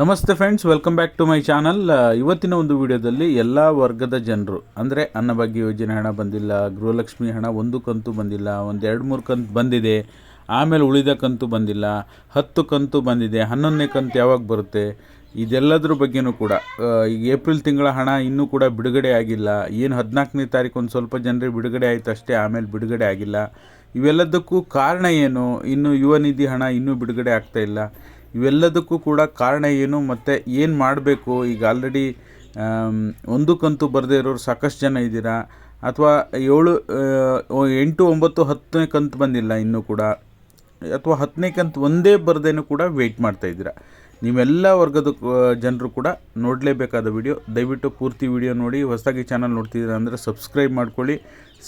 ನಮಸ್ತೆ friends welcome back to my channel ಇವತ್ತಿನ ಒಂದು ವಿಡಿಯೋದಲ್ಲಿ ಎಲ್ಲ ವರ್ಗದ ಜನರು, ಅಂದರೆ ಅನ್ನಭಾಗ್ಯ ಯೋಜನೆ ಹಣ ಬಂದಿಲ್ಲ, ಗೃಹಲಕ್ಷ್ಮಿ ಹಣ ಒಂದು ಕಂತು ಬಂದಿಲ್ಲ, ಒಂದು ಎರಡು ಮೂರು ಕಂತು ಬಂದಿದೆ, ಆಮೇಲೆ ಉಳಿದ ಕಂತು ಬಂದಿಲ್ಲ, ಹತ್ತು ಕಂತು ಬಂದಿದೆ, ಹನ್ನೊಂದನೇ ಕಂತು ಯಾವಾಗ ಬರುತ್ತೆ, ಇದೆಲ್ಲದ್ರ ಬಗ್ಗೆನೂ ಕೂಡ ಈಗ ಏಪ್ರಿಲ್ ತಿಂಗಳ ಹಣ ಇನ್ನೂ ಕೂಡ ಬಿಡುಗಡೆ ಆಗಿಲ್ಲ, ಏನು ಹದಿನಾಲ್ಕನೇ ತಾರೀಕು ಒಂದು ಸ್ವಲ್ಪ ಜನರಿಗೆ ಬಿಡುಗಡೆ ಆಯಿತು ಅಷ್ಟೇ, ಆಮೇಲೆ ಬಿಡುಗಡೆ ಆಗಿಲ್ಲ, ಇವೆಲ್ಲದಕ್ಕೂ ಕಾರಣ ಏನು, ಇನ್ನು ಯುವ ನಿಧಿ ಹಣ ಇನ್ನೂ ಬಿಡುಗಡೆ ಆಗ್ತಾ ಇಲ್ಲ ಇವೆಲ್ಲದಕ್ಕೂ ಕೂಡ ಕಾರಣ ಏನು ಮತ್ತು ಏನು ಮಾಡಬೇಕು? ಈಗ ಆಲ್ರೆಡಿ ಒಂದು ಕಂತು ಬರದೇ ಇರೋರು ಸಾಕಷ್ಟು ಜನ ಇದ್ದೀರಾ? ಅಥವಾ ಏಳು ಎಂಟು, ಒಂಬತ್ತು, ಹತ್ತನೇ ಕಂತು ಬಂದಿಲ್ಲ ಇನ್ನೂ ಕೂಡ? ಅಥವಾ ಹತ್ತನೇ ಕಂತು ಒಂದೇ ಬರದೇನೂ ಕೂಡ ವೆಯ್ಟ್ ಮಾಡ್ತಾ ಇದ್ದೀರಾ? ನೀವೆಲ್ಲ ವರ್ಗದ ಜನರು ಕೂಡ ನೋಡಲೇಬೇಕಾದ ವಿಡಿಯೋ ದಯವಿಟ್ಟು ಪೂರ್ತಿ ವಿಡಿಯೋ ನೋಡಿ. ಹೊಸದಾಗಿ ಚಾನಲ್ ನೋಡ್ತಿದ್ದೀರಾ ಅಂದರೆ ಸಬ್ಸ್ಕ್ರೈಬ್ ಮಾಡ್ಕೊಳ್ಳಿ.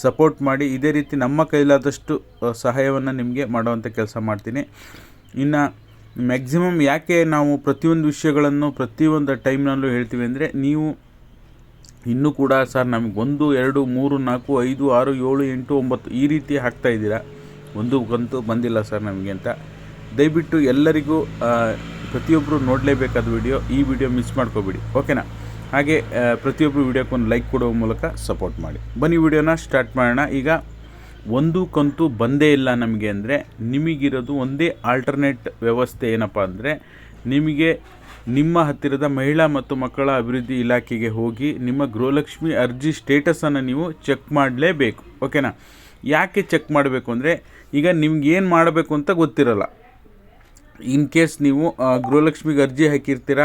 ಸಪೋರ್ಟ್ ಮಾಡಿ. ಇದೇ ರೀತಿ ನಮ್ಮ ಕೈಲಾದಷ್ಟು ಸಹಾಯವನ್ನು ನಿಮಗೆ ಮಾಡುವಂಥ ಕೆಲಸ ಮಾಡ್ತೀನಿ. ಇನ್ನು ಮ್ಯಾಕ್ಸಿಮಮ್ ಯಾಕೆ ನಾವು ಪ್ರತಿಯೊಂದು ವಿಷಯಗಳನ್ನು ಪ್ರತಿಯೊಂದು ಟೈಮ್ನಲ್ಲೂ ಹೇಳ್ತೀವಿ ಅಂದರೆ ನೀವು ಇನ್ನೂ ಕೂಡ ಸರ್ ನಮಗೆ ಒಂದು, ಎರಡು, ಮೂರು, ನಾಲ್ಕು, ಐದು, ಆರು, ಏಳು, ಎಂಟು, ಒಂಬತ್ತು ಈ ರೀತಿ ಹಾಕ್ತಾ ಇದ್ದೀರಾ? ಒಂದು ಕಂತು ಬಂದಿಲ್ಲ ಸರ್ ನಮಗೆ ಅಂತ. ದಯವಿಟ್ಟು ಎಲ್ಲರಿಗೂ ಪ್ರತಿಯೊಬ್ಬರು ನೋಡಲೇಬೇಕಾದ ವಿಡಿಯೋ, ಈ ವಿಡಿಯೋ ಮಿಸ್ ಮಾಡ್ಕೋಬೇಡಿ. ಓಕೆನಾ? ಹಾಗೆ ಪ್ರತಿಯೊಬ್ಬರು ವಿಡಿಯೋಕ್ಕೊಂದು ಲೈಕ್ ಕೊಡುವ ಮೂಲಕ ಸಪೋರ್ಟ್ ಮಾಡಿ. ಬನ್ನಿ ವಿಡಿಯೋನ ಸ್ಟಾರ್ಟ್ ಮಾಡೋಣ. ಈಗ ಒಂದು ಕಂತು ಬಂದೇ ಇಲ್ಲ ನಮಗೆ ಅಂದರೆ ನಿಮಗಿರೋದು ಒಂದೇ ಆಲ್ಟರ್ನೇಟ್ ವ್ಯವಸ್ಥೆ ಏನಪ್ಪ ಅಂದರೆ ನಿಮಗೆ ನಿಮ್ಮ ಹತ್ತಿರದ ಮಹಿಳಾ ಮತ್ತು ಮಕ್ಕಳ ಅಭಿವೃದ್ಧಿ ಇಲಾಖೆಗೆ ಹೋಗಿ ನಿಮ್ಮ ಗೃಹಲಕ್ಷ್ಮಿ ಅರ್ಜಿ ಸ್ಟೇಟಸನ್ನು ನೀವು ಚೆಕ್ ಮಾಡಲೇಬೇಕು ಓಕೆನಾ ಯಾಕೆ ಚೆಕ್ ಮಾಡಬೇಕು ಅಂದರೆ ಈಗ ನಿಮ್ಗೆ ಏನು ಮಾಡಬೇಕು ಅಂತ ಗೊತ್ತಿರಲ್ಲ. ಇನ್ ಕೇಸ್ ನೀವು ಗೃಹಲಕ್ಷ್ಮಿಗೆ ಅರ್ಜಿ ಹಾಕಿರ್ತೀರ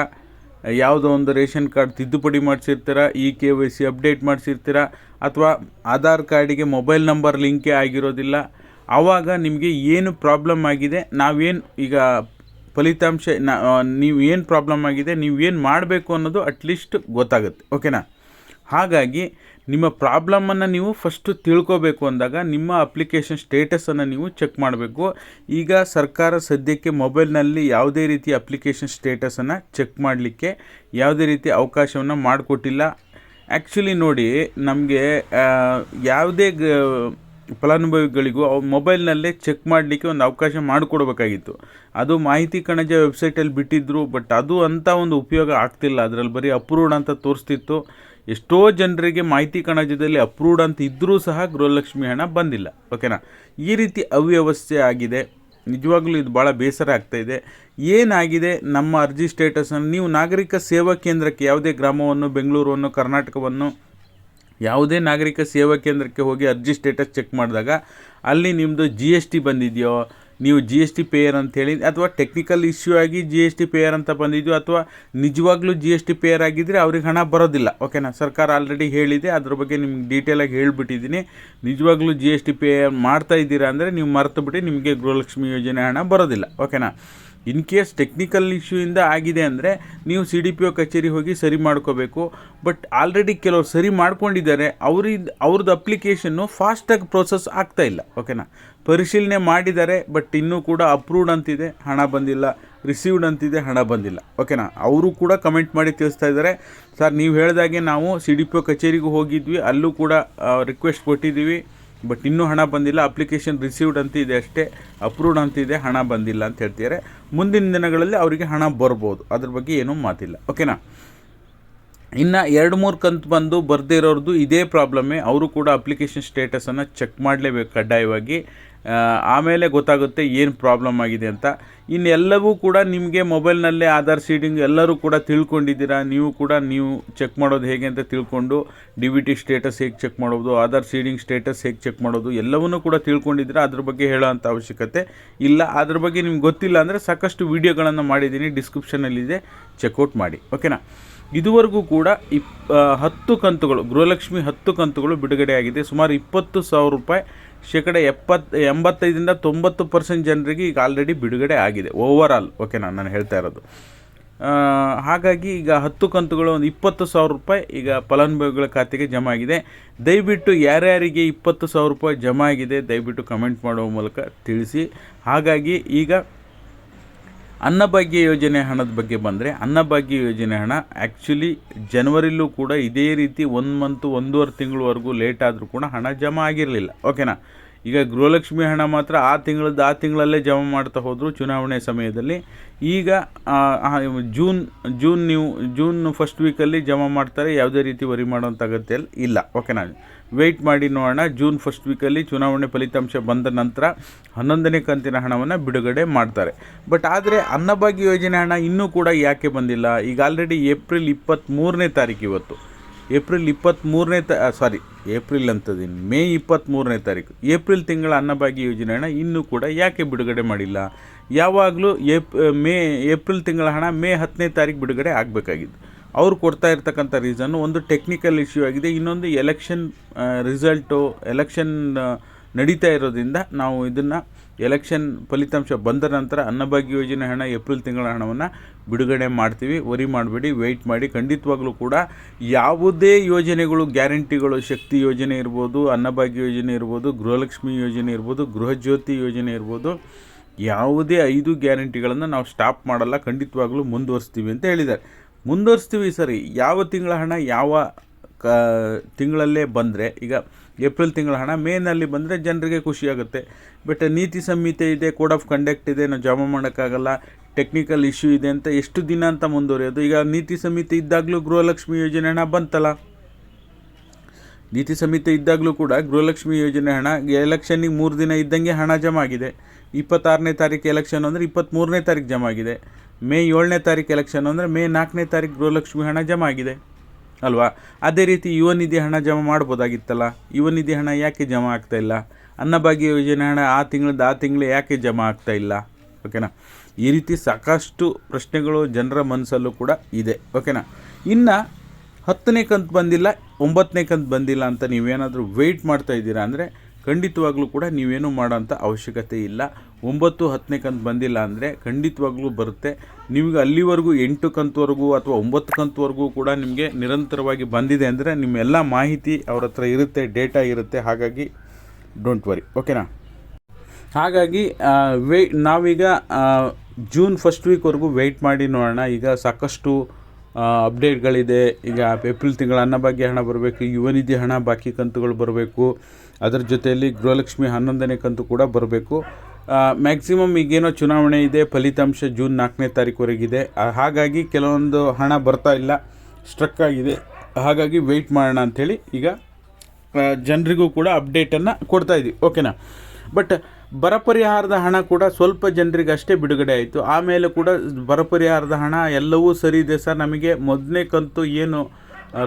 ಯಾವುದೋ ಒಂದು ರೇಷನ್ ಕಾರ್ಡ್ ತಿದ್ದುಪಡಿ ಮಾಡಿಸಿರ್ತೀರ E K Y C update ಮಾಡಿಸಿರ್ತೀರ, ಅಥವಾ ಆಧಾರ್ ಕಾರ್ಡಿಗೆ ಮೊಬೈಲ್ ನಂಬರ್ ಲಿಂಕೇ ಆಗಿರೋದಿಲ್ಲ ಆವಾಗ ನಿಮಗೆ ಏನು ಪ್ರಾಬ್ಲಮ್ ಆಗಿದೆ, ನಾವೇನು ಈಗ ಫಲಿತಾಂಶ ನೀವು ಏನು ಪ್ರಾಬ್ಲಮ್ ಆಗಿದೆ, ನೀವು ಏನು ಮಾಡಬೇಕು ಅನ್ನೋದು ಅಟ್ಲೀಸ್ಟ್ ಗೊತ್ತಾಗುತ್ತೆ, ಓಕೆನಾ? ಹಾಗಾಗಿ ನಿಮ್ಮ ಪ್ರಾಬ್ಲಮನ್ನು ನೀವು ಫಸ್ಟು ತಿಳ್ಕೋಬೇಕು ಅಂದಾಗ ನಿಮ್ಮ ಅಪ್ಲಿಕೇಶನ್ ಸ್ಟೇಟಸನ್ನು ನೀವು ಚೆಕ್ ಮಾಡಬೇಕು. ಈಗ ಸರ್ಕಾರ ಸದ್ಯಕ್ಕೆ ಮೊಬೈಲ್ನಲ್ಲಿ ಯಾವುದೇ ರೀತಿ ಅಪ್ಲಿಕೇಶನ್ ಸ್ಟೇಟಸನ್ನು ಚೆಕ್ ಮಾಡಲಿಕ್ಕೆ ಯಾವುದೇ ರೀತಿ ಅವಕಾಶವನ್ನು ಮಾಡಿಕೊಟ್ಟಿಲ್ಲ. ಆ್ಯಕ್ಚುಲಿ ನೋಡಿ, ನಮಗೆ ಯಾವುದೇ ಫಲಾನುಭವಿಗಳಿಗೂ ಅವ್ರ ಮೊಬೈಲ್ನಲ್ಲೇ ಚೆಕ್ ಮಾಡಲಿಕ್ಕೆ ಒಂದು ಅವಕಾಶ ಮಾಡಿಕೊಡ್ಬೇಕಾಗಿತ್ತು. ಅದು ಮಾಹಿತಿ ಕಣಜ ವೆಬ್ಸೈಟಲ್ಲಿ ಬಿಟ್ಟಿದ್ದರು ಬಟ್ ಅದು ಅಂಥ ಒಂದು ಉಪಯೋಗ ಆಗ್ತಿಲ್ಲ. ಅದರಲ್ಲಿ ಬರೀ ಅಪ್ರೂವ್ಡ್ ಅಂತ ತೋರಿಸ್ತಿತ್ತು. ಎಷ್ಟೋ ಜನರಿಗೆ ಮಾಹಿತಿ ಕಣಜದಲ್ಲಿ ಅಪ್ರೂವ್ಡ್ ಅಂತ ಇದ್ದರೂ ಸಹ ಗೃಹಲಕ್ಷ್ಮಿ ಹಣ ಬಂದಿಲ್ಲ. ಓಕೆನಾ? ಈ ರೀತಿ ಅವ್ಯವಸ್ಥೆ ಆಗಿದೆ. ನಿಜವಾಗ್ಲೂ ಇದು ಭಾಳ ಬೇಸರ ಆಗ್ತಾ ಇದೆ ಏನಾಗಿದೆ? ನಮ್ಮ ಅರ್ಜಿ ಸ್ಟೇಟಸನ್ನು ನೀವು ನಾಗರಿಕ ಸೇವಾ ಕೇಂದ್ರಕ್ಕೆ ಯಾವುದೇ ಗ್ರಾಮವನ್ನು, ಬೆಂಗಳೂರನ್ನು, ಕರ್ನಾಟಕವನ್ನು ಯಾವುದೇ ನಾಗರಿಕ ಸೇವಾ ಕೇಂದ್ರಕ್ಕೆ ಹೋಗಿ ಅರ್ಜಿ ಸ್ಟೇಟಸ್ ಚೆಕ್ ಮಾಡಿದಾಗ ಅಲ್ಲಿ ನಿಮ್ಮದು ಜಿ ಎಸ್ ಟಿ ಬಂದಿದೆಯೋ, ನೀವು ಜಿ ಎಸ್ ಟಿ ಪೇಯರ್ ಅಂತೇಳಿ ಅಥವಾ ಟೆಕ್ನಿಕಲ್ ಇಶ್ಯೂ ಆಗಿ ಜಿ ಎಸ್ ಟಿ ಪೇಯರ್ ಅಂತ ಬಂದಿದೆಯೋ, ಅಥವಾ ನಿಜವಾಗ್ಲೂ ಜಿ ಎಸ್ ಟಿ ಪೇಯರ್ ಆಗಿದ್ದರೆ ಅವ್ರಿಗೆ ಹಣ ಬರೋದಿಲ್ಲ. ಓಕೆನಾ ಸರ್ಕಾರ ಆಲ್ರೆಡಿ ಹೇಳಿದೆ, ಅದ್ರ ಬಗ್ಗೆ ನಿಮ್ಗೆ ಡೀಟೇಲಾಗಿ ಹೇಳಿಬಿಟ್ಟಿದ್ದೀನಿ. ನಿಜವಾಗ್ಲೂ ಜಿ ಎಸ್ ಟಿ ಪೇಯರ್ ಮಾಡ್ತಾ ಇದ್ದೀರಾ ಅಂದರೆ ನೀವು ಮರೆತು ಬಿಟ್ಟು ನಿಮಗೆ ಗೃಹಲಕ್ಷ್ಮಿ ಯೋಜನೆ ಹಣ ಬರೋದಿಲ್ಲ. ಓಕೆನಾ ಇನ್ ಕೇಸ್ ಟೆಕ್ನಿಕಲ್ ಇಶ್ಯೂಯಿಂದ ಆಗಿದೆ ಅಂದರೆ ನೀವು ಸಿ ಡಿ ಪಿ ಒ ಕಚೇರಿ ಹೋಗಿ ಸರಿ ಮಾಡ್ಕೋಬೇಕು. ಬಟ್ ಆಲ್ರೆಡಿ ಕೆಲವರು ಸರಿ ಮಾಡ್ಕೊಂಡಿದ್ದಾರೆ, ಅವ್ರಿದ್ ಅವ್ರದ್ದು ಅಪ್ಲಿಕೇಶನ್ನು ಫಾಸ್ಟಾಗಿ ಪ್ರೋಸೆಸ್ ಆಗ್ತಾ ಇಲ್ಲ, ಓಕೆನಾ? ಪರಿಶೀಲನೆ ಮಾಡಿದ್ದಾರೆ, ಬಟ್ ಇನ್ನೂ ಕೂಡ ಅಪ್ರೂವ್ಡ್ ಅಂತಿದೆ, ಹಣ ಬಂದಿಲ್ಲ ರಿಸೀವ್ಡ್ ಅಂತಿದೆ, ಹಣ ಬಂದಿಲ್ಲ, ಓಕೆನಾ? ಅವರು ಕೂಡ ಕಮೆಂಟ್ ಮಾಡಿ ತಿಳಿಸ್ತಾ ಇದ್ದಾರೆ. ಸರ್, ನೀವು ಹೇಳಿದಾಗೆ ನಾವು ಸಿ ಡಿ ಪಿ ಒ ಕಚೇರಿಗೂ ಹೋಗಿದ್ವಿ, ಅಲ್ಲೂ ಕೂಡ ರಿಕ್ವೆಸ್ಟ್ ಕೊಟ್ಟಿದ್ದೀವಿ. ಬಟ್ ಇನ್ನೂ ಹಣ ಬಂದಿಲ್ಲ. ಅಪ್ಲಿಕೇಶನ್ ರಿಸೀವ್ಡ್ ಅಂತ ಇದೆ ಅಷ್ಟೇ. ಅಪ್ರೂವ್ಡ್ ಅಂತ ಇದೆ. ಹಣ ಬಂದಿಲ್ಲ ಅಂತ ಹೇಳ್ತಿದ್ದಾರೆ. ಮುಂದಿನ ದಿನಗಳಲ್ಲಿ ಅವರಿಗೆ ಹಣ ಬರ್ಬೋದು. ಅದ್ರ ಬಗ್ಗೆ ಏನೂ ಮಾತಿಲ್ಲ. ಓಕೆನಾ ಇನ್ನು ಎರಡು ಮೂರು ಕಂತು ಬಂದು ಬರದೇ ಇರೋರ್ದು ಇದೇ ಪ್ರಾಬ್ಲಮ್ಮೇ ಅವರು ಕೂಡ ಅಪ್ಲಿಕೇಶನ್ ಸ್ಟೇಟಸನ್ನು ಚೆಕ್ ಮಾಡಲೇಬೇಕು ಕಡ್ಡಾಯವಾಗಿ. ಆಮೇಲೆ ಗೊತ್ತಾಗುತ್ತೆ ಏನು ಪ್ರಾಬ್ಲಮ್ ಆಗಿದೆ ಅಂತ. ಇನ್ನೆಲ್ಲವೂ ಕೂಡ ನಿಮಗೆ ಮೊಬೈಲ್ನಲ್ಲೇ ಆಧಾರ್ ಸೀಡಿಂಗ್ ಎಲ್ಲರೂ ಕೂಡ ತಿಳ್ಕೊಂಡಿದ್ದೀರಾ? ನೀವು ಕೂಡ ನೀವು ಚೆಕ್ ಮಾಡೋದು ಹೇಗೆ ಅಂತ ತಿಳ್ಕೊಂಡು ಡಿ ವಿ ಟಿ ಸ್ಟೇಟಸ್ ಹೇಗೆ ಚೆಕ್ ಮಾಡೋದು, ಆಧಾರ್ ಸೀಡಿಂಗ್ ಸ್ಟೇಟಸ್ ಹೇಗೆ ಚೆಕ್ ಮಾಡೋದು ಎಲ್ಲವನ್ನೂ ಕೂಡ ತಿಳ್ಕೊಂಡಿದ್ದೀರಾ? ಅದ್ರ ಬಗ್ಗೆ ಹೇಳೋವಂಥ ಅವಶ್ಯಕತೆ ಇಲ್ಲ. ಅದ್ರ ಬಗ್ಗೆ ನಿಮ್ಗೆ ಗೊತ್ತಿಲ್ಲ ಅಂದರೆ ಸಾಕಷ್ಟು ವೀಡಿಯೋಗಳನ್ನು ಮಾಡಿದ್ದೀನಿ ಡಿಸ್ಕ್ರಿಪ್ಷನಲ್ಲಿದೆ ಚೆಕ್ಔಟ್ ಮಾಡಿ. ಓಕೆನಾ ಇದುವರೆಗೂ ಕೂಡ ಇಪ್ ಹತ್ತು ಕಂತುಗಳು, ಗೃಹಲಕ್ಷ್ಮಿ ಹತ್ತು ಕಂತುಗಳು ಬಿಡುಗಡೆಯಾಗಿದೆ ಸುಮಾರು ಇಪ್ಪತ್ತು ಸಾವಿರ ರೂಪಾಯಿ ಶೇಕಡ ಎಪ್ಪತ್ತು ಎಂಬತ್ತೈದರಿಂದ ತೊಂಬತ್ತು ಪರ್ಸೆಂಟ್ ಜನರಿಗೆ ಈಗ ಆಲ್ರೆಡಿ ಬಿಡುಗಡೆ ಆಗಿದೆ. ಓವರ್ ಆಲ್ ಓಕೆನಾ ನಾನು ಹೇಳ್ತಾ ಇರೋದು. ಹಾಗಾಗಿ ಈಗ ಹತ್ತು ಕಂತುಗಳು ಒಂದು ಇಪ್ಪತ್ತು ಸಾವಿರ ರೂಪಾಯಿ ಈಗ ಫಲಾನುಭವಿಗಳ ಖಾತೆಗೆ ಜಮಾ ಆಗಿದೆ. ದಯವಿಟ್ಟು ಯಾರ್ಯಾರಿಗೆ ಇಪ್ಪತ್ತು ಸಾವಿರ ರೂಪಾಯಿ ಜಮಾ ಆಗಿದೆ ದಯವಿಟ್ಟು ಕಮೆಂಟ್ ಮಾಡುವ ಮೂಲಕ ತಿಳಿಸಿ. ಹಾಗಾಗಿ ಈಗ ಅನ್ನಭಾಗ್ಯ ಯೋಜನೆ ಹಣದ ಬಗ್ಗೆ ಬಂದರೆ, ಅನ್ನಭಾಗ್ಯ ಯೋಜನೆ ಹಣ ಆ್ಯಕ್ಚುಲಿ ಜನವರಿಲೂ ಕೂಡ ಇದೇ ರೀತಿ ಒಂದು ಮಂತು ಒಂದೂವರೆ ತಿಂಗಳವರೆಗೂ ಲೇಟ್ ಆದರೂ ಕೂಡ ಹಣ ಜಮಾ ಆಗಿರಲಿಲ್ಲ. ಓಕೆನಾ ಈಗ ಗೃಹಲಕ್ಷ್ಮಿ ಹಣ ಮಾತ್ರ ಆ ತಿಂಗಳದ್ದು ಆ ತಿಂಗಳಲ್ಲೇ ಜಮಾ ಮಾಡ್ತಾ ಹೋದರು ಚುನಾವಣೆ ಸಮಯದಲ್ಲಿ. ಈಗ ಜೂನ್ ಜೂನ್ ನೀವು, ಜೂನ್ ಫಸ್ಟ್ ವೀಕಲ್ಲಿ ಜಮಾ ಮಾಡ್ತಾರೆ, ಯಾವುದೇ ರೀತಿ ವರಿ ಮಾಡೋಂಥ ಅಗತ್ಯ ಇಲ್ಲ. ಓಕೆನಾ ವೆಯ್ಟ್ ಮಾಡಿ ನೋಡೋಣ. ಜೂನ್ ಫಸ್ಟ್ ವೀಕಲ್ಲಿ ಚುನಾವಣೆ ಫಲಿತಾಂಶ ಬಂದ ನಂತರ ಹನ್ನೊಂದನೇ ಕಂತಿನ ಹಣವನ್ನು ಬಿಡುಗಡೆ ಮಾಡ್ತಾರೆ. ಬಟ್ ಆದರೆ ಅನ್ನಭಾಗ್ಯ ಯೋಜನೆ ಹಣ ಇನ್ನೂ ಕೂಡ ಯಾಕೆ ಬಂದಿಲ್ಲ? ಈಗ ಆಲ್ರೆಡಿ ಏಪ್ರಿಲ್ ಇಪ್ಪತ್ತ್ಮೂರನೇ ತಾರೀಕು ಇವತ್ತು. ಏಪ್ರಿಲ್ ಇಪ್ಪತ್ತ್ಮೂರನೇ ತ ಸಾರಿ ಏಪ್ರಿಲ್ ಅಂತದೇನು, ಮೇ ಇಪ್ಪತ್ತ್ಮೂರನೇ ತಾರೀಕು. ಏಪ್ರಿಲ್ ತಿಂಗಳ ಅನ್ನಭಾಗ್ಯ ಯೋಜನೆ ಹಣ ಇನ್ನೂ ಕೂಡ ಯಾಕೆ ಬಿಡುಗಡೆ ಮಾಡಿಲ್ಲ? ಯಾವಾಗಲೂ ಏಪ್ ಮೇ, ಏಪ್ರಿಲ್ ತಿಂಗಳ ಹಣ ಮೇ ಹತ್ತನೇ ತಾರೀಕು ಬಿಡುಗಡೆ ಆಗಬೇಕಾಗಿತ್ತು. ಅವರು ಕೊಡ್ತಾ ಇರ್ತಕ್ಕಂಥ ರೀಸನ್ನು ಒಂದು ಟೆಕ್ನಿಕಲ್ ಇಶ್ಯೂ ಆಗಿದೆ. ಇನ್ನೊಂದು ಎಲೆಕ್ಷನ್ ರಿಸಲ್ಟು ಎಲೆಕ್ಷನ್ ನಡೀತಾ ಇರೋದ್ರಿಂದ ನಾವು ಇದನ್ನು ಎಲೆಕ್ಷನ್ ಫಲಿತಾಂಶ ಬಂದ ನಂತರ ಅನ್ನಭಾಗ್ಯ ಯೋಜನೆ ಹಣ, ಏಪ್ರಿಲ್ ತಿಂಗಳ ಹಣವನ್ನು ಬಿಡುಗಡೆ ಮಾಡ್ತೀವಿ. ವರಿ ಮಾಡಬೇಡಿ ವೆಯ್ಟ್ ಮಾಡಿ. ಖಂಡಿತವಾಗಲೂ ಕೂಡ ಯಾವುದೇ ಯೋಜನೆಗಳು, ಗ್ಯಾರಂಟಿಗಳು, ಶಕ್ತಿ ಯೋಜನೆ ಇರ್ಬೋದು, ಅನ್ನಭಾಗ್ಯ ಯೋಜನೆ ಇರ್ಬೋದು, ಗೃಹಲಕ್ಷ್ಮಿ ಯೋಜನೆ ಇರ್ಬೋದು, ಗೃಹಜ್ಯೋತಿ ಯೋಜನೆ ಇರ್ಬೋದು, ಯಾವುದೇ ಐದು ಗ್ಯಾರಂಟಿಗಳನ್ನು ನಾವು ಸ್ಟಾಪ್ ಮಾಡಲ್ಲ. ಖಂಡಿತವಾಗಲೂ ಮುಂದುವರಿಸ್ತೀವಿ ಅಂತ ಹೇಳಿದ್ದಾರೆ. ಮುಂದುವರಿಸ್ತೀವಿ ಸರಿ. ಯಾವ ತಿಂಗಳ ಹಣ ಯಾವ ಕ, ತಿಂಗಳಲ್ಲೇ ಬಂದರೆ ಈಗ ಏಪ್ರಿಲ್ ತಿಂಗಳ ಹಣ ಮೇನಲ್ಲಿ ಬಂದರೆ ಜನರಿಗೆ ಖುಷಿಯಾಗುತ್ತೆ. ಬಟ್ ನೀತಿ ಸಂಹಿತೆ ಇದೆ, ಕೋಡ್ ಆಫ್ ಕಂಡಕ್ಟ್ ಇದೆ, ನಾವು ಜಮಾ ಮಾಡೋಕ್ಕಾಗಲ್ಲ, ಟೆಕ್ನಿಕಲ್ ಇಶ್ಯೂ ಇದೆ ಅಂತ ಎಷ್ಟು ದಿನ ಅಂತ ಮುಂದುವರಿಯೋದು. ಈಗ ನೀತಿ ಸಂಹಿತೆ ಇದ್ದಾಗಲೂ ಗೃಹಲಕ್ಷ್ಮಿ ಯೋಜನೆ ಹಣ ಬಂತಲ್ಲ? ನೀತಿ ಸಂಹಿತೆ ಇದ್ದಾಗಲೂ ಕೂಡ ಗೃಹಲಕ್ಷ್ಮಿ ಯೋಜನೆ ಹಣ ಎಲೆಕ್ಷನ್ನಿಗೆ ಮೂರು ದಿನ ಇದ್ದಂಗೆ ಹಣ ಜಮಾ ಆಗಿದೆ. ಇಪ್ಪತ್ತಾರನೇ ತಾರೀಕು ಎಲೆಕ್ಷನ್ ಅಂದರೆ ಇಪ್ಪತ್ತ್ಮೂರನೇ ತಾರೀಕು ಜಮಾ ಆಗಿದೆ. ಮೇ ಏಳನೇ ತಾರೀಕು ಎಲೆಕ್ಷನ್ ಅಂದರೆ ಮೇ ನಾಲ್ಕನೇ ತಾರೀಕು ಗೃಹಲಕ್ಷ್ಮಿ ಹಣ ಜಮಾ ಆಗಿದೆ. ಅಲ್ವಾ? ಅದೇ ರೀತಿ ಯುವ ನಿಧಿ ಹಣ ಜಮಾ ಮಾಡ್ಬೋದಾಗಿತ್ತಲ್ಲ? ಯುವ ನಿಧಿ ಹಣ ಯಾಕೆ ಜಮಾ ಆಗ್ತಾ ಇಲ್ಲ? ಅನ್ನಭಾಗ್ಯ ಯೋಜನೆ ಹಣ ಆ ತಿಂಗಳದ್ದು ಆ ತಿಂಗಳು ಯಾಕೆ ಜಮಾ ಆಗ್ತಾ ಇಲ್ಲ? ಓಕೆನಾ? ಈ ರೀತಿ ಸಾಕಷ್ಟು ಪ್ರಶ್ನೆಗಳು ಜನರ ಮನಸ್ಸಲ್ಲೂ ಕೂಡ ಇದೆ. ಓಕೆನಾ? ಇನ್ನು ಹತ್ತನೇ ಕಂತು ಬಂದಿಲ್ಲ, ಒಂಬತ್ತನೇ ಕಂತು ಬಂದಿಲ್ಲ ಅಂತ ನೀವೇನಾದರೂ ವೆಯ್ಟ್ ಮಾಡ್ತಾ ಇದ್ದೀರಾ ಅಂದರೆ ಖಂಡಿತವಾಗ್ಲೂ ಕೂಡ ನೀವೇನು ಮಾಡೋಂಥ ಅವಶ್ಯಕತೆ ಇಲ್ಲ. ಒಂಬತ್ತು ಹತ್ತನೇ ಕಂತು ಬಂದಿಲ್ಲ ಅಂದರೆ ಖಂಡಿತವಾಗ್ಲೂ ಬರುತ್ತೆ. ನಿಮಗೆ ಅಲ್ಲಿವರೆಗೂ ಎಂಟು ಕಂತುವರೆಗೂ ಅಥವಾ ಒಂಬತ್ತು ಕಂತುವರೆಗೂ ಕೂಡ ನಿಮಗೆ ನಿರಂತರವಾಗಿ ಬಂದಿದೆ ಅಂದರೆ ನಿಮ್ಮೆಲ್ಲ ಮಾಹಿತಿ ಅವ್ರ ಹತ್ರ ಇರುತ್ತೆ, ಡೇಟಾ ಇರುತ್ತೆ. ಹಾಗಾಗಿ ಡೋಂಟ್ ವರಿ ಓಕೆನಾ ಹಾಗಾಗಿ ವೇ ನಾವೀಗ ಜೂನ್ ಫಸ್ಟ್ ವೀಕ್ವರೆಗೂ ವೆಯ್ಟ್ ಮಾಡಿ ನೋಡೋಣ. ಈಗ ಸಾಕಷ್ಟು ಅಪ್ಡೇಟ್ಗಳಿದೆ ಈಗ ಏಪ್ರಿಲ್ ತಿಂಗಳ ಅನ್ನಭಾಗ್ಯ ಹಣ ಬರಬೇಕು, ಯುವ ನಿಧಿ ಹಣ, ಬಾಕಿ ಕಂತುಗಳು ಬರಬೇಕು. ಅದರ ಜೊತೆಯಲ್ಲಿ ಗೃಹಲಕ್ಷ್ಮಿ ಹನ್ನೊಂದನೇ ಕಂತು ಕೂಡ ಬರಬೇಕು. ಮ್ಯಾಕ್ಸಿಮಮ್ ಈಗೇನೋ ಚುನಾವಣೆ ಇದೆ, ಫಲಿತಾಂಶ ಜೂನ್ ನಾಲ್ಕನೇ ತಾರೀಕುವರೆಗಿದೆ. ಹಾಗಾಗಿ ಕೆಲವೊಂದು ಹಣ ಬರ್ತಾ ಇಲ್ಲ ಸ್ಟ್ರಕ್ ಆಗಿದೆ. ಹಾಗಾಗಿ ವೆಯ್ಟ್ ಮಾಡೋಣ ಅಂಥೇಳಿ ಈಗ ಜನರಿಗೂ ಕೂಡ ಅಪ್ಡೇಟನ್ನು ಕೊಡ್ತಾ ಇದ್ದೀವಿ ಓಕೆನಾ ಬಟ್ ಬರ ಪರಿಹಾರದ ಹಣ ಕೂಡ ಸ್ವಲ್ಪ ಜನರಿಗೆ ಅಷ್ಟೇ ಬಿಡುಗಡೆ ಆಯಿತು. ಆಮೇಲೆ ಕೂಡ ಬರ ಪರಿಹಾರದ ಹಣ ಎಲ್ಲವೂ ಸರಿ ಇದೆ ಸರ್. ನಮಗೆ ಮೊದಲನೇ ಕಂತು ಏನು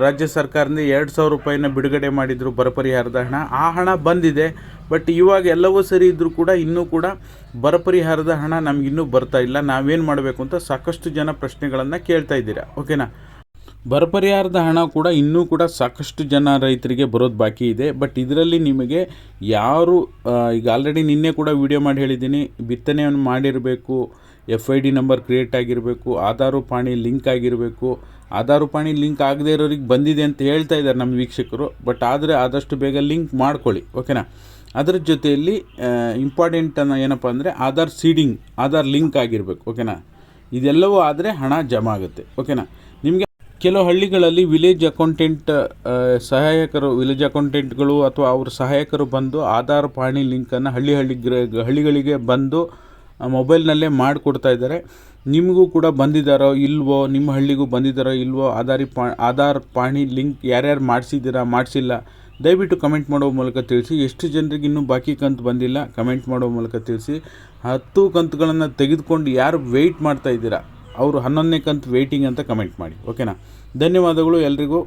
ರಾಜ್ಯ ಸರ್ಕಾರದಿಂದ ಎರಡು ಸಾವಿರ ರೂಪಾಯಿನ ಬಿಡುಗಡೆ ಮಾಡಿದರು ಬರ ಪರಿಹಾರದ ಹಣ. ಆ ಹಣ ಬಂದಿದೆ ಬಟ್ ಇವಾಗ ಎಲ್ಲವೂ ಸರಿ ಇದ್ದರೂ ಕೂಡ ಇನ್ನೂ ಕೂಡ ಬರ ಪರಿಹಾರದ ಹಣ ನಮಗಿನ್ನೂ ಬರ್ತಾ ಇಲ್ಲ. ನಾವೇನು ಮಾಡಬೇಕು ಅಂತ ಸಾಕಷ್ಟು ಜನ ಪ್ರಶ್ನೆಗಳನ್ನು ಕೇಳ್ತಾ ಇದ್ದೀರಾ? ಓಕೆನಾ ಬರ ಪರಿಹಾರದ ಹಣ ಕೂಡ ಇನ್ನೂ ಕೂಡ ಸಾಕಷ್ಟು ಜನ ರೈತರಿಗೆ ಬರೋದು ಬಾಕಿ ಇದೆ. ಬಟ್ ಇದರಲ್ಲಿ ನಿಮಗೆ ಯಾರು ಈಗ ಆಲ್ರೆಡಿ ನಿನ್ನೆ ಕೂಡ ವಿಡಿಯೋ ಮಾಡಿ ಹೇಳಿದ್ದೀನಿ, ಬಿತ್ತನೆಯನ್ನು ಮಾಡಿರಬೇಕು F I D number create ಆಗಿರಬೇಕು, ಆಧಾರು ಪಾಣಿ ಲಿಂಕ್ ಆಗಿರಬೇಕು. ಆಧಾರು ಪಾಣಿ ಲಿಂಕ್ ಆಗದೇ ಇರೋರಿಗೆ ಬಂದಿದೆ ಅಂತ ಹೇಳ್ತಾ ಇದ್ದಾರೆ ನಮ್ಮ ವೀಕ್ಷಕರು. ಬಟ್ ಆದರೆ ಆದಷ್ಟು ಬೇಗ ಲಿಂಕ್ ಮಾಡ್ಕೊಳ್ಳಿ ಓಕೆನಾ ಅದರ ಜೊತೆಯಲ್ಲಿ ಇಂಪಾರ್ಟೆಂಟ್ ಏನಪ್ಪ ಅಂದರೆ ಆಧಾರ್ ಸೀಡಿಂಗ್ ಆಧಾರ್ ಲಿಂಕ್ ಆಗಿರಬೇಕು ಓಕೆನಾ ಇದೆಲ್ಲವೂ ಆದರೆ ಹಣ ಜಮಾ ಆಗುತ್ತೆ ಓಕೆನಾ ಕೆಲವು ಹಳ್ಳಿಗಳಲ್ಲಿ ವಿಲೇಜ್ ಅಕೌಂಟೆಂಟ್ ಸಹಾಯಕರು ವಿಲೇಜ್ ಅಕೌಂಟೆಂಟ್ಗಳು ಅಥವಾ ಅವ್ರ ಸಹಾಯಕರು ಬಂದು ಆಧಾರ್, ಪಾಣಿ ಲಿಂಕನ್ನು ಹಳ್ಳಿ ಹಳ್ಳಿ ಹಳ್ಳಿಗಳಿಗೆ ಬಂದು ಮೊಬೈಲ್ನಲ್ಲೇ ಮಾಡಿಕೊಡ್ತಾ ಇದ್ದಾರೆ. ನಿಮಗೂ ಕೂಡ ಬಂದಿದ್ದಾರೋ ಇಲ್ವೋ, ನಿಮ್ಮ ಹಳ್ಳಿಗೂ ಬಂದಿದ್ದಾರೋ ಇಲ್ವೋ, ಆಧಾರಿ ಪಾ, ಆಧಾರ್, ಪಾಣಿ ಲಿಂಕ್ ಯಾರ್ಯಾರು ಮಾಡಿಸಿದ್ದೀರಾ, ಮಾಡಿಸಿಲ್ಲ, ದಯವಿಟ್ಟು ಕಮೆಂಟ್ ಮಾಡೋ ಮೂಲಕ ತಿಳಿಸಿ. ಎಷ್ಟು ಜನರಿಗೆ ಇನ್ನೂ ಬಾಕಿ ಕಂತು ಬಂದಿಲ್ಲ ಕಮೆಂಟ್ ಮಾಡೋ ಮೂಲಕ ತಿಳಿಸಿ. ಹತ್ತು ಕಂತುಗಳನ್ನು ತೆಗೆದುಕೊಂಡು ಯಾರು ವೆಯ್ಟ್ ಮಾಡ್ತಾ ಇದ್ದೀರಾ? ಅವರು ಹನ್ನೊಂದನೇ ಕಂತು ವೇಟಿಂಗ್ ಅಂತ ಕಮೆಂಟ್ ಮಾಡಿ. ಓಕೆನಾ ಧನ್ಯವಾದಗಳು ಎಲ್ರಿಗೂ.